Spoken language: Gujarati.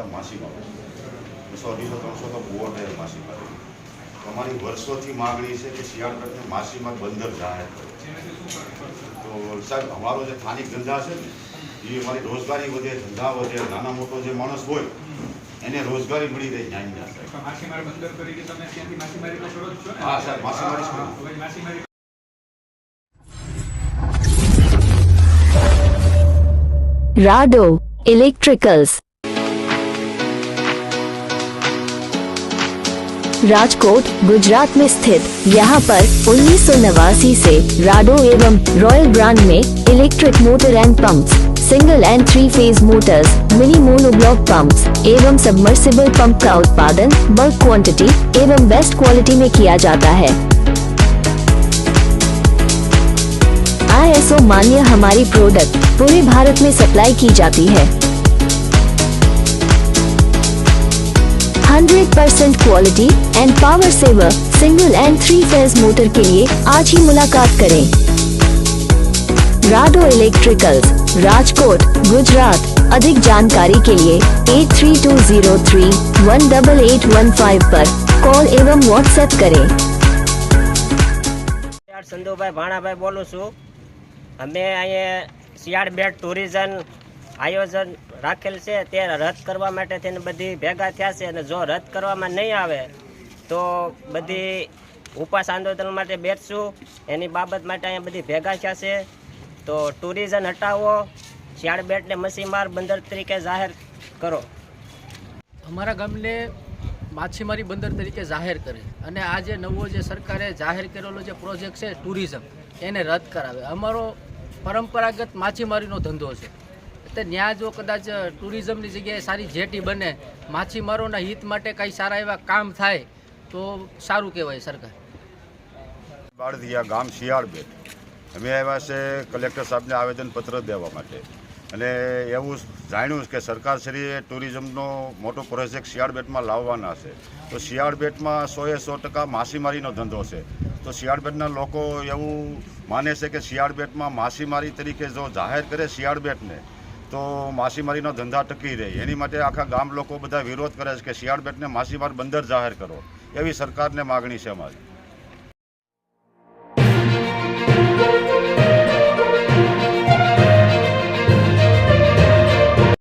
કરતાં માછીમારો સો અઢીસો ત્રણસો તો બોર રહે માછીમારી અમારી વર્ષોથી માગણી છે કે શિયાળગઢને માછીમાર બંદર જાહેર તો સાહેબ અમારો જે સ્થાનિક ધંધા છે ને એ અમારી રોજગારી વધે ધંધા વધે નાના મોટો જે માણસ હોય એને રોજગારી મળી રહે ન્યાયના હા સાહેબ માછીમારી માછીમારી Rado राजकोट, गुजरात में स्थित यहाँ पर उन्नीस से राडो एवं रॉयल ब्रांड में electric motor and pump single and three phase motors mini monoblock pumps एवं सबमर्सिबल पंप का उत्पादन बल्क क्वांटिटी एवं बेस्ट क्वालिटी में किया जाता है। आईएसओ मान्य हमारी प्रोडक्ट पूरे भारत में सप्लाई की जाती है। 100% quality and power saver single and three phase motor के लिए आज ही मुलाकात करें राडो इलेक्ट्रिकल्स राजकोट गुजरात अधिक जानकारी के लिए eight three two zero three one double eight one five पर कॉल एवं व्हाट्सएप करें શિયાળ સંધુભાઈ ભાણાભાઈ બોલું છું અમે અહીંયા શિયાળ બેટ ટુરિઝમ આયોજન રાખેલ છે તે રદ કરવા માટે થઈને બધી ભેગા થયા છે અને જો રદ કરવામાં નહીં આવે, તો બધી ઉપવાસ આંદોલન માટે બેઠશું. એની બાબત માટે અહીંયા બધી ભેગા થયા છે. તો ટુરિઝમ હટાવો શિયાળ બેટને મસીમાર બંદર તરીકે જાહેર કરો. અમારા ગામને માછીમારી બંદર તરીકે જાહેર કરે. અને આ જે નવો જે સરકારે જાહેર કરેલો જે પ્રોજેક્ટ છે ટુરિઝમ, એને રદ કરાવે. અમારો પરંપરાગત માછીમારીનો ધંધો છે. એટલે ત્યાં જો કદાચ ટુરિઝમની જગ્યાએ સારી જેટી બને, માછીમારોના હિત માટે કાંઈ સારા એવા કામ થાય, તો સારું કહેવાય સરકાર. બાળદિયા ગામ શિયાળબેટ અમે આવ્યા છે કલેક્ટર સાહેબને આવેદનપત્ર દેવા માટે. અને એવું જાણ્યું કે સરકારશ્રીએ ટુરિઝમનો મોટો પ્રોજેક્ટ શિયાળબેટમાં લાવવાના છે. તો શિયાળબેટમાં સોએ સો ટકા માછીમારીનો ધંધો છે. તો શિયાળબેટના લોકો એવું માને છે કે શિયાળબેટમાં માછીમારી તરીકે જો જાહેર કરે શિયાળબેટને તો માછીમારીનો ધંધા ટકી રહે. એની માટે આખા ગામ લોકો બધા વિરોધ કરે છે કે શિયાળબેટને માછીમાર બંદર જાહેર કરો. એવી સરકારને માગણી છે અમારી.